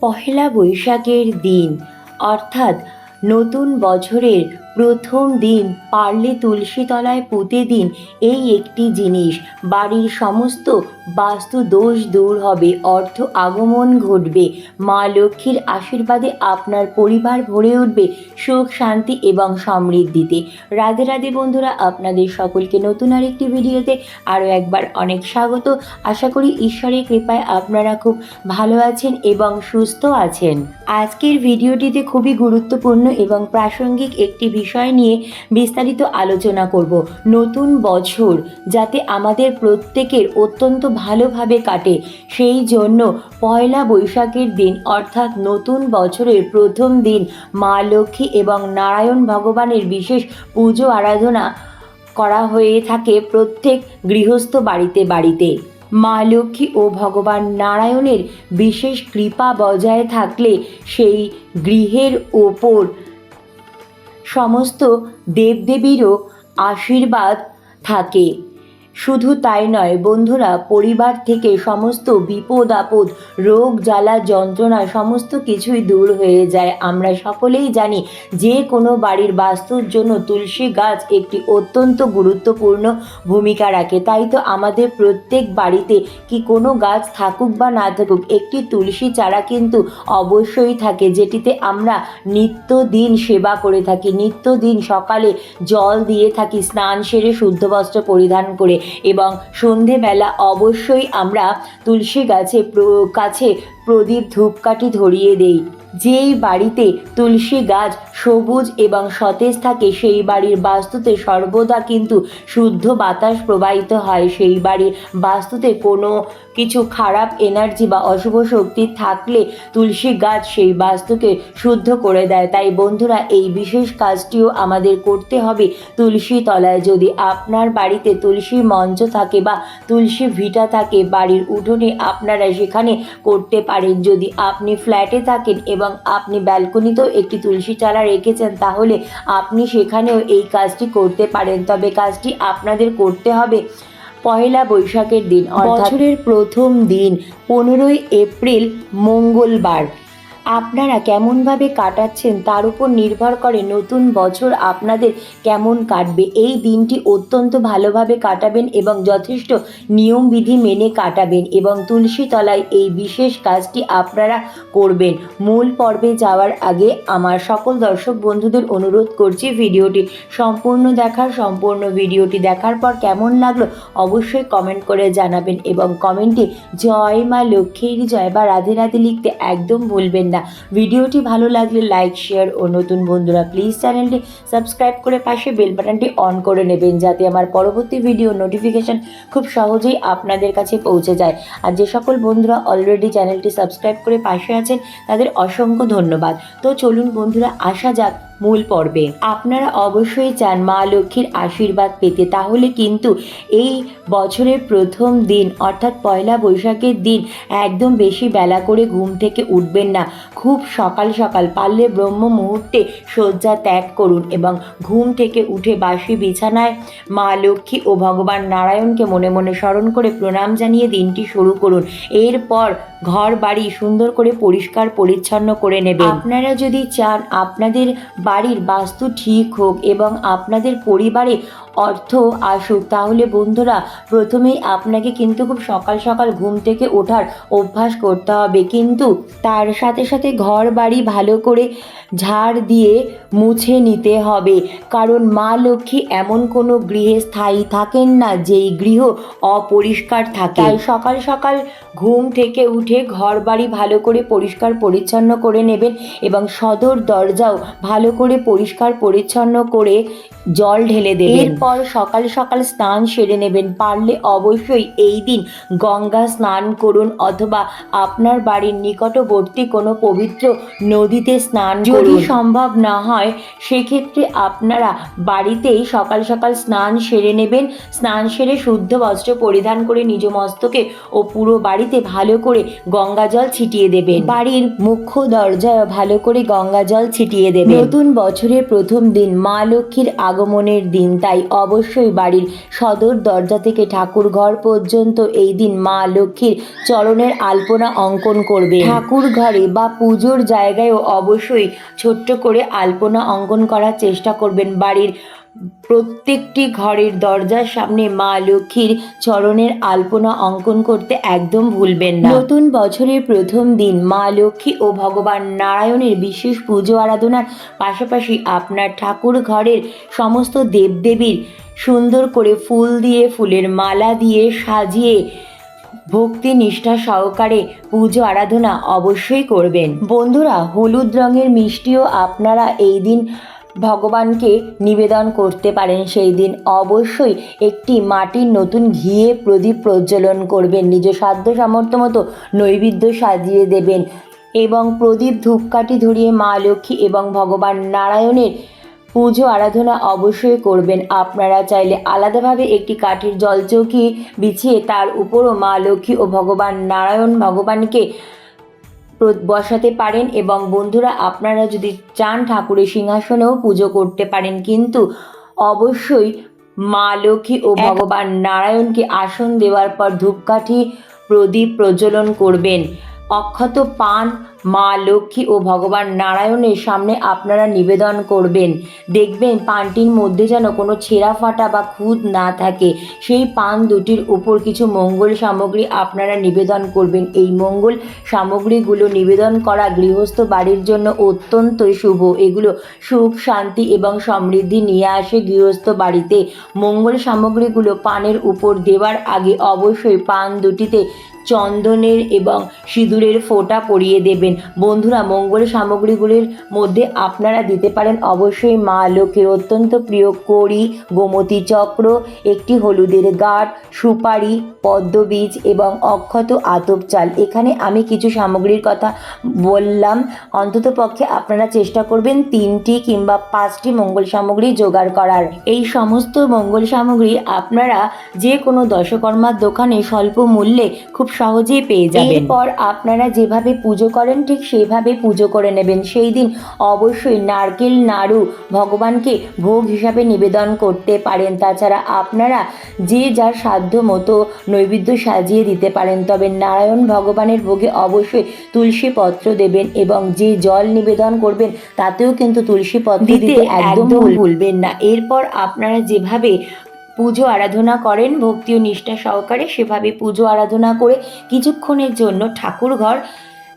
পহেলা বৈশাখের দিন অর্থাৎ নতুন বছরের প্রথম দিন পারলে তুলসী তলায় পুঁতে দিন এই একটি জিনিস। বাড়ির সমস্ত বাস্তু দোষ দূর হবে, অর্থ আগমন ঘটবে। মা লক্ষ্মীর আশীর্বাদে আপনার পরিবার ভরে উঠবে সুখ, শান্তি এবং সমৃদ্ধিতে। রাধে রাধে বন্ধুরা, আপনাদের সকলকে নতুন আরেকটি ভিডিওতে আরও একবার অনেক স্বাগত। আশা করি ঈশ্বরের কৃপায় আপনারা খুব ভালো আছেন এবং সুস্থ আছেন। আজকের ভিডিওটিতে খুবই গুরুত্বপূর্ণ এবং প্রাসঙ্গিক একটি নিয়ে বিস্তারিত আলোচনা করব। নতুন বছর যাতে আমাদের প্রত্যেকের অত্যন্ত ভালোভাবে কাটে, সেই জন্য পয়লা বৈশাখের দিন অর্থাৎ নতুন বছরের প্রথম দিন মা লক্ষ্মী এবং নারায়ণ ভগবানের বিশেষ পুজো আরাধনা করা হয়ে থাকে প্রত্যেক গৃহস্থ বাড়িতে বাড়িতে। মা লক্ষ্মী ও ভগবান নারায়ণের বিশেষ কৃপা বজায় থাকলে সেই গৃহের ওপর সমস্ত দেবদেবীরও আশীর্বাদ থাকে। শুধু তাই নয়, বন্ধুরা, পরিবার থেকে সমস্ত বিপদ, আপদ, রোগ, জ্বালা, যন্ত্রণা, সমস্ত কিছুই দূর হয়ে যায়। আমরা সকলেই জানি যে কোনো বাড়ির বাস্তুর জন্য তুলসী গাছ একটি অত্যন্ত গুরুত্বপূর্ণ ভূমিকা রাখে। তাই তো আমাদের প্রত্যেক বাড়িতে কি কোনো গাছ থাকুক বা না থাকুক, একটি তুলসী চারা কিন্তু অবশ্যই থাকে, যেটিতে আমরা নিত্যদিন সেবা করে থাকি। নিত্যদিন সকালে জল দিয়ে থাকি, স্নান সেরে শুদ্ধ বস্ত্র পরিধান করে। এবং সন্ধেবেলা অবশ্যই আমরা তুলসী গাছে কাছে প্রদীপ ধূপকাঠি ধরিয়ে দেই। যেই বাড়িতে তুলসী গাছ সবুজ এবং সতেজ থাকে, সেই বাড়ির বাস্তুতে সর্বদা কিন্তু শুদ্ধ বাতাস প্রবাহিত হয়। সেই বাড়ির বাস্তুতে কোনো কিছু খারাপ এনার্জি বা অশুভ শক্তি থাকলে তুলসী গাছ সেই বাস্তুকে শুদ্ধ করে দেয়। তাই বন্ধুরা, এই বিশেষ কাজটিও আমাদের করতে হবে। তুলসী তলায় যদি আপনার বাড়িতে তুলসী মঞ্চ থাকে বা তুলসী ভিটা থাকে, বাড়ির উঠোনে আপনারা সেখানে করতে পারেন। যদি আপনি ফ্ল্যাটে থাকেন এবং আপনি ব্যালকনিতেও একটি তুলসী চারা রেখেছেন, তাহলে আপনি সেখানেও এই কাজটি করতে পারেন। তবে কাজটি আপনাদের করতে হবে। পয়লা বৈশাখের দিন বছরের প্রথম দিন পনেরোই এপ্রিল মঙ্গলবার। আপনারা কেমনভাবে কাটাচ্ছেন তার উপর নির্ভর করে নতুন বছর আপনাদের কেমন কাটবে। এই দিনটি অত্যন্ত ভালোভাবে কাটাবেন এবং যথেষ্ট নিয়মবিধি মেনে কাটাবেন এবং তুলসী তলায় এই বিশেষ কাজটি আপনারা করবেন। মূল পর্বে যাওয়ার আগে আমার সকল দর্শক বন্ধুদের অনুরোধ করছি ভিডিওটি সম্পূর্ণ দেখার, সম্পূর্ণ ভিডিওটি দেখার পর কেমন লাগল অবশ্যই কমেন্ট করে জানাবেন এবং কমেন্টে জয় মা লক্ষ্মীর জয় বা রাধে রাধে লিখতে একদম ভুলবেন না। ভিডিওটি ভালো লাগলে লাইক শেয়ার ও নতুন বন্ধুরা প্লিজ চ্যানেলটি সাবস্ক্রাইব করে পাশে বেল বাটনটি অন করে নেবেন যাতে আমার পরবর্তী ভিডিও নোটিফিকেশান খুব সহজেই আপনাদের কাছে পৌঁছে যায়। আর যে সকল বন্ধুরা অলরেডি চ্যানেলটি সাবস্ক্রাইব করে পাশে আছেন, তাদের অসংখ্য ধন্যবাদ। তো চলুন বন্ধুরা, আসা যাক মূল পর্বে। আপনারা অবশ্যই চান মা লক্ষ্মীর আশীর্বাদ পেতে। তাহলে কিন্তু এই বছরের প্রথম দিন, অর্থাৎ পয়লা বৈশাখের দিন, একদম বেশি বেলা করে ঘুম থেকে উঠবেন না। খুব সকাল সকাল পারলে ব্রহ্ম মুহূর্তে শয্যা ত্যাগ করুন এবং ঘুম থেকে উঠে বাসি বিছানায় মা লক্ষ্মী ও ভগবান নারায়ণকে মনে মনে স্মরণ করে প্রণাম জানিয়ে দিনটি শুরু করুন। এরপর ঘর বাড়ি সুন্দর করে পরিষ্কার পরিচ্ছন্ন করে নেবেন। আপনারা যদি চান আপনাদের বাড়ির বাস্তু ঠিক হোক এবং আপনাদের পরিবারে অর্থ আসুক। তাহলে বন্ধুরা, প্রথমেই আপনাকে কিন্তু খুব সকাল সকাল ঘুম থেকে ওঠার অভ্যাস করতে হবে। কিন্তু তার সাথে সাথে ঘর বাড়ি ভালো করে ঝাড় দিয়ে মুছে নিতে হবে। কারণ মা লক্ষ্মী এমন কোনো গৃহে স্থায়ী থাকেন না, যেই গৃহ অপরিষ্কার থাকে। তাই সকাল সকাল ঘুম থেকে উঠে ঘর বাড়ি ভালো করে পরিষ্কার পরিচ্ছন্ন করে নেবেন এবং সদর দরজাও ভালো করে পরিষ্কার পরিচ্ছন্ন করে জল ঢেলে দেবেন। এরপর সকাল সকাল স্নান সেরে নেবেন। পারলে অবশ্যই এই দিন গঙ্গা স্নান করুন অথবা আপনার বাড়ির নিকটবর্তী কোনো পবিত্র নদীতে স্নান যদি সম্ভব না হয় সেক্ষেত্রে আপনারা বাড়িতেই সকাল সকাল স্নান সেরে নেবেন। স্নান সেরে শুদ্ধ বস্ত্র পরিধান করে নিজ মস্তকে ও পুরো বাড়িতে ভালো করে গঙ্গা জল ছিটিয়ে দেবেন। বাড়ির মুখ্য দরজায় ভালো করে গঙ্গা জল ছিটিয়ে দেবেন। নতুন বছরের প্রথম দিন মা লক্ষ্মীর আগমনের দিন তাই অবশ্যই বাড়ির সদর দরজা থেকে ঠাকুর ঘর পর্যন্ত এই দিন মা লক্ষ্মীর চরণের আলপনা অঙ্কন করবে ঠাকুর ঘরে বা পুজোর জায়গায়ও অবশ্যই ছোট্ট করে আলপনা অঙ্কন করার চেষ্টা করবেন। বাড়ির প্রত্যেকটি ঘরের দরজার সামনে মা লক্ষ্মীর চরণের আলপনা অঙ্কন করতে একদম ভুলবেন না। নতুন বছরের প্রথম দিন মা লক্ষ্মী ও ভগবান নারায়ণের বিশেষ পুজো আরাধনার পাশাপাশি আপনার ঠাকুর ঘরের সমস্ত দেবদেবীর সুন্দর করে ফুল দিয়ে, ফুলের মালা দিয়ে সাজিয়ে ভক্তি নিষ্ঠা সহকারে পুজো আরাধনা অবশ্যই করবেন। বন্ধুরা, হলুদ রঙের মিষ্টিও আপনারা এই দিন ভগবানকে নিবেদন করতে পারেন সেই দিন। অবশ্যই একটি মাটির নতুন ঘিয়ে প্রদীপ প্রজ্বলন করবেন। নিজ সাধ্য সামর্থ্য মতো নৈবেদ্য সাজিয়ে দেবেন এবং প্রদীপ ধূপকাঠি ধরিয়ে মা লক্ষ্মী এবং ভগবান নারায়ণের পুজো আরাধনা অবশ্যই করবেন। আপনারা চাইলে আলাদাভাবে একটি কাঠের জলচৌকি বিছিয়ে তার উপরও মা লক্ষ্মী ও ভগবান নারায়ণ ভগবানকে বসাতে পারেন এবং বন্ধুরা আপনারা যদি চান ঠাকুরের সিংহাসনেও পুজো করতে পারেন কিন্তু অবশ্যই মা লক্ষ্মী ও ভগবান নারায়ণকে আসন দেওয়ার পর ধূপকাঠি প্রদীপ প্রজ্বলন করবেন। অক্ষত পান মা লক্ষ্মী ও ভগবান নারায়ণের সামনে আপনারা নিবেদন করবেন। দেখবেন পানটির মধ্যে যেন কোনো ছেঁড়া ফাটা বা খুঁত না থাকে। সেই পান দুটির উপর কিছু মঙ্গল সামগ্রী আপনারা নিবেদন করবেন। এই মঙ্গল সামগ্রীগুলো নিবেদন করা গৃহস্থ বাড়ির জন্য অত্যন্ত শুভ। এগুলো সুখ, শান্তি এবং সমৃদ্ধি নিয়ে আসে গৃহস্থ বাড়িতে। মঙ্গল সামগ্রীগুলো পানের উপর দেওয়ার আগে অবশ্যই পান দুটিতে চন্দনের এবং সিঁদুরের ফোঁটা পরিয়ে দেবেন। বন্ধুরা, মঙ্গল সামগ্রীগুলির মধ্যে আপনারা দিতে পারেন অবশ্যই মা লক্ষ্মীর অত্যন্ত প্রিয় কড়ি, গোমতী চক্র, একটি হলুদের গাঁট সুপারি পদ্মবীজ এবং অক্ষত আতপ চাল। এখানে আমি কিছু সামগ্রীর কথা বললাম। অন্তত পক্ষে আপনারা চেষ্টা করবেন তিনটি কিংবা পাঁচটি মঙ্গল সামগ্রী জোগাড় করার। এই সমস্ত মঙ্গল সামগ্রী আপনারা যে কোনো দশকর্মার দোকানে স্বল্প মূল্যে খুব সহজেই পেয়ে যাবেন। এরপর আপনারা যেভাবে পুজো করেন ঠিক সেভাবে পুজো করে নেবেন। সেই দিন অবশ্যই নারকেল নাড়ু ভগবানকে ভোগ হিসাবে নিবেদন করতে পারেন। তাছাড়া আপনারা যে যার সাধ্য মতো নৈবেদ্য সাজিয়ে দিতে পারেন। তবে নারায়ণ ভগবানের ভোগে অবশ্যই তুলসী পত্র দেবেন এবং যে জল নিবেদন করবেন তাতেও কিন্তু তুলসী পত্র দিতে একদম ভুলবেন না। এরপর আপনারা যেভাবে পুজো আরাধনা করেন ভক্তি ও নিষ্ঠা সহকারে সেভাবে পুজো আরাধনা করে কিছুক্ষণের জন্য ঠাকুর ঘর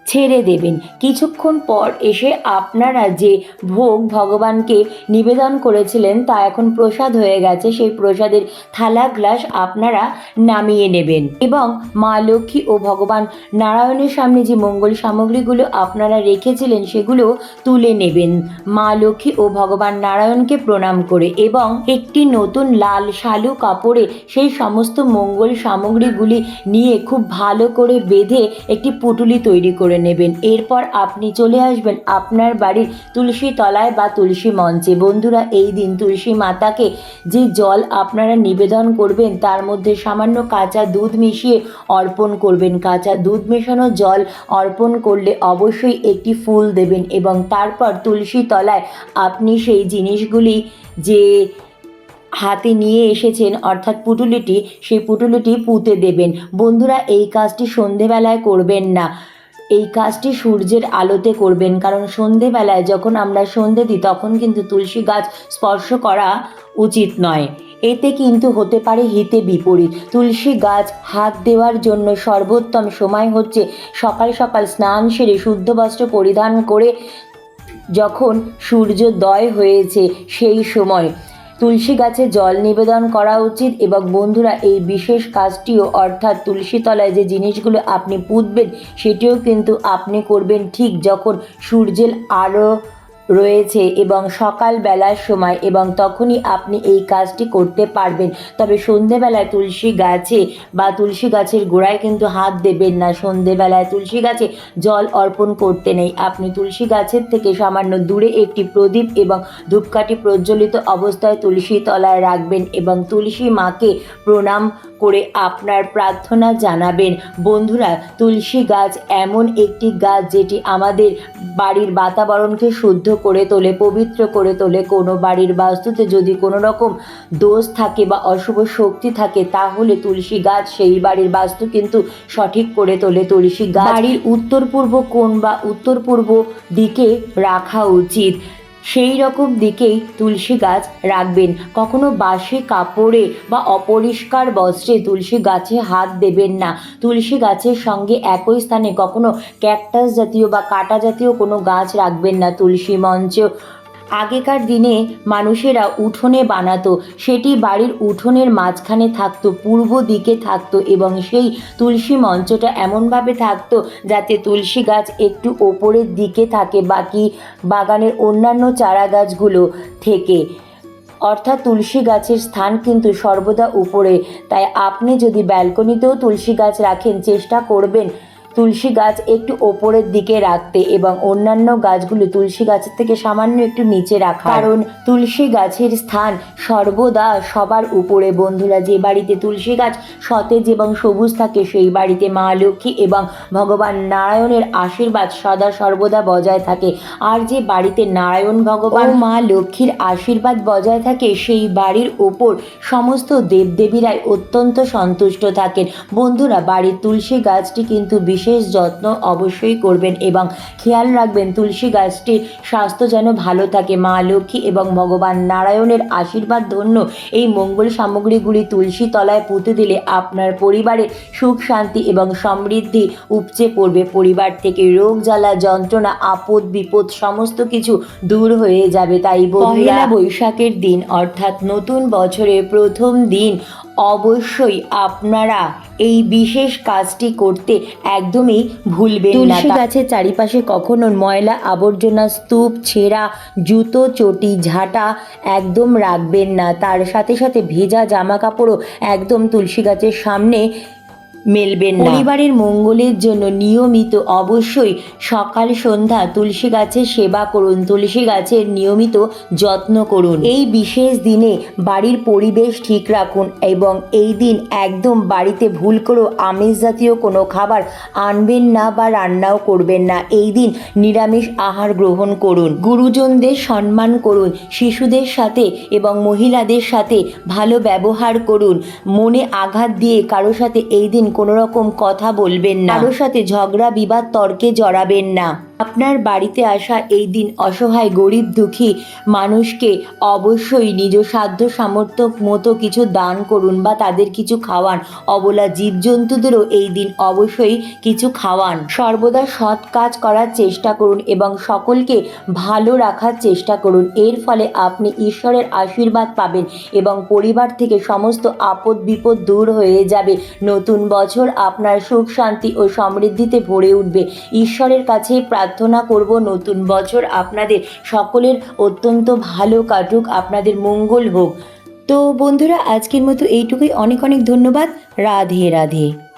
ছেড়ে দেবেন। কিছুক্ষণ পর এসে আপনারা যে ভোগ ভগবানকে নিবেদন করেছিলেন, তা এখন প্রসাদ হয়ে গেছে। সেই প্রসাদের থালা, গ্লাস আপনারা নামিয়ে নেবেন। এবং মা লক্ষ্মী ও ভগবান নারায়ণের সামনে যে মঙ্গল সামগ্রীগুলো আপনারা রেখেছিলেন, সেগুলো তুলে নেবেন। মা লক্ষ্মী ও ভগবান নারায়ণকে প্রণাম করে এবং একটি নতুন লাল শালু কাপড়ে সেই সমস্ত মঙ্গল সামগ্রীগুলি নিয়ে খুব ভালো করে বেঁধে একটি পুটুলি তৈরি করে নেবেন। এরপর আপনি চলে আসবেন আপনার বাড়ির তুলসী তলায় বা তুলসী মঞ্চে। বন্ধুরা, এই দিন তুলসী মাতাকে যে জল আপনারা নিবেদন করবেন, তার মধ্যে সামান্য কাঁচা দুধ মিশিয়ে অর্পণ করবেন। কাঁচা দুধ মেশানো জল অর্পণ করলে অবশ্যই একটি ফুল দেবেন এবং তারপর তুলসী তলায় আপনি সেই জিনিসগুলি যে হাতে নিয়ে এসেছেন, অর্থাৎ পুটুলিটি, সেই পুটুলিটি পুঁতে দেবেন। বন্ধুরা, এই কাজটি সন্ধেবেলায় করবেন না। এই কাজটি সূর্যের আলোতে করবেন। কারণ সন্ধেবেলায় যখন আমরা সন্ধে দিই, তখন কিন্তু তুলসী গাছ স্পর্শ করা উচিত নয়। এতে কিন্তু হতে পারে হিতে বিপরীত। তুলসী গাছ হাত দেওয়ার জন্য সর্বোত্তম সময় হচ্ছে সকাল সকাল স্নান সেরে শুদ্ধ বস্ত্র পরিধান করে যখন সূর্যোদয় হয়েছে, সেই সময়। তুলসী গাছে জল নিবেদন করা উচিত এবং বন্ধুরা, এই বিশেষ কাজটিও অর্থাৎ তুলসী তলায় যে জিনিসগুলো আপনি পুঁতবেন, সেটিও কিন্তু আপনি করবেন ঠিক যখন সূর্যের আলো রয়েছে এবং সকাল বেলার সময় এবং তখনই আপনি এই কাজটি করতে পারবেন। তবে সন্ধেবেলায় তুলসী গাছে বা তুলসী গাছের গোড়ায় কিন্তু হাত দেবেন না। সন্ধেবেলায় তুলসী গাছে জল অর্পণ করতে নেই। আপনি তুলসী গাছের থেকে সামান্য দূরে একটি প্রদীপ এবং ধূপকাঠি প্রজ্বলিত অবস্থায় তুলসী তলায় রাখবেন এবং তুলসী মাকে প্রণাম করে আপনার প্রার্থনা জানাবেন। বন্ধুরা, তুলসী গাছ এমন একটি গাছ যেটি আমাদের বাড়ির বাতাবরণকে শুদ্ধ করে তোলে, পবিত্র করে তোলে কোনো বাড়ির বাস্তুতে যদি কোনো রকম দোষ থাকে বা অশুভ শক্তি থাকে, তাহলে তুলসী গাছ সেই বাড়ির বাস্তু কিন্তু সঠিক করে তোলে তুলসী গাছ। বাড়ির উত্তর পূর্ব কোন বা উত্তর পূর্ব দিকে রাখা উচিত? সেই রকম দিকেই তুলসী গাছ রাখবেন। কখনো বাসি কাপড়ে বা অপরিষ্কার বস্ত্রে তুলসী গাছে হাত দেবেন না। তুলসী গাছের সঙ্গে একই স্থানে কখনো ক্যাকটাস জাতীয় বা কাটা জাতীয় কোনো গাছ রাখবেন না তুলসী মঞ্চ। আগেকার দিনে মানুষেরা উঠোনে বানাতো, সেটি বাড়ির উঠোনের মাঝখানে থাকতো, পূর্ব দিকে থাকতো এবং সেই তুলসী মঞ্চটা এমনভাবে থাকতো যাতে তুলসী গাছ একটু ওপরের দিকে থাকে, বাকি বাগানের অন্যান্য চারা গাছগুলো থেকে। অর্থাৎ তুলসী গাছের স্থান কিন্তু সর্বদা উপরে। তাই আপনি যদি ব্যালকনিতেও তুলসী গাছ রাখেন, চেষ্টা করবেন তুলসী গাছ একটু ওপরের দিকে রাখতে এবং অন্যান্য গাছগুলো তুলসী গাছের থেকে সামান্য একটু নিচে রাখা। কারণ তুলসী গাছের স্থান সর্বদা সবার উপরে। বন্ধুরা যে বাড়িতে তুলসী গাছ সতেজ এবং সবুজ থাকে সেই বাড়িতে মা লক্ষ্মী এবং ভগবান নারায়ণের আশীর্বাদ সদা সর্বদা বজায় থাকে। আর যে বাড়িতে নারায়ণ ভগবান মা লক্ষ্মীর আশীর্বাদ বজায় থাকে সেই বাড়ির ওপর সমস্ত দেবদেবীরাই অত্যন্ত সন্তুষ্ট থাকেন। বন্ধুরা বাড়ির তুলসী গাছটি কিন্তু বিশেষ যত্ন অবশ্যই করবেন এবং খেয়াল রাখবেন তুলসী গাছটির স্বাস্থ্য যেন ভালো থাকে। মা লক্ষ্মী এবং ভগবান নারায়ণের আশীর্বাদ ধন্য এই মঙ্গল সামগ্রীগুলি তুলসী তলায় পুঁতে দিলে আপনার পরিবারে সুখ, শান্তি এবং সমৃদ্ধি উপচে পড়বে। পরিবার থেকে রোগ, জ্বালা, যন্ত্রণা, আপদ, বিপদ সমস্ত কিছু দূর হয়ে যাবে। তাই বৈশাখের দিন অর্থাৎ নতুন বছরের প্রথম দিন অবশ্যই আপনারা এই বিশেষ কাজটি করতে একদমই ভুলবেন না। তুলসী গাছের চারিপাশে কখনো ময়লা আবর্জনা স্তূপ ছেঁড়া জুতো চটি ঝাঁটা একদম রাখবেন না। তার সাথে সাথে ভেজা জামা কাপড়ও একদম তুলসী গাছের সামনে মেলবেন না। পরিবারের মঙ্গলের জন্য নিয়মিত অবশ্যই সকাল সন্ধ্যা তুলসী গাছের সেবা করুন, তুলসী গাছের নিয়মিত যত্ন করুন। এই বিশেষ দিনে বাড়ির পরিবেশ ঠিক রাখুন এবং এই দিন একদম বাড়িতে ভুল করেও আমিষ জাতীয় কোনো খাবার আনবেন না বা রান্নাও করবেন না। এই দিন নিরামিষ আহার গ্রহণ করুন। গুরুজনদের সম্মান করুন, শিশুদের সাথে এবং মহিলাদের সাথে ভালো ব্যবহার করুন। মনে আঘাত দিয়ে কারও সাথে এই দিন কোনো রকম কথা বলবেন না। কারোর সাথে ঝগড়া বিবাদ তর্কে জড়াবেন না। আপনার বাড়িতে আসা এই দিন অসহায়, গরিব, দুঃখী মানুষকে অবশ্যই নিজ সাধ্য সামর্থ্য মতো কিছু দান করুন বা তাদের কিছু খাওয়ান। অবলা জীবজন্তুদেরও এই দিন অবশ্যই কিছু খাওয়ান। সর্বদা সৎ কাজ করার চেষ্টা করুন এবং সকলকে ভালো রাখার চেষ্টা করুন। এর ফলে আপনি ঈশ্বরের আশীর্বাদ পাবেন এবং পরিবার থেকে সমস্ত আপদ বিপদ দূর হয়ে যাবে। নতুন বছর আপনার সুখ, শান্তি ও সমৃদ্ধিতে ভরে উঠবে। ঈশ্বরের কাছে প্রার্থনা করব, নতুন বছর আপনাদের সকলের অত্যন্ত ভালো কাটুক, আপনাদের মঙ্গল হোক। তো বন্ধুরা, আজকের মতো এইটুকুই। অনেক অনেক ধন্যবাদ। রাধে রাধে।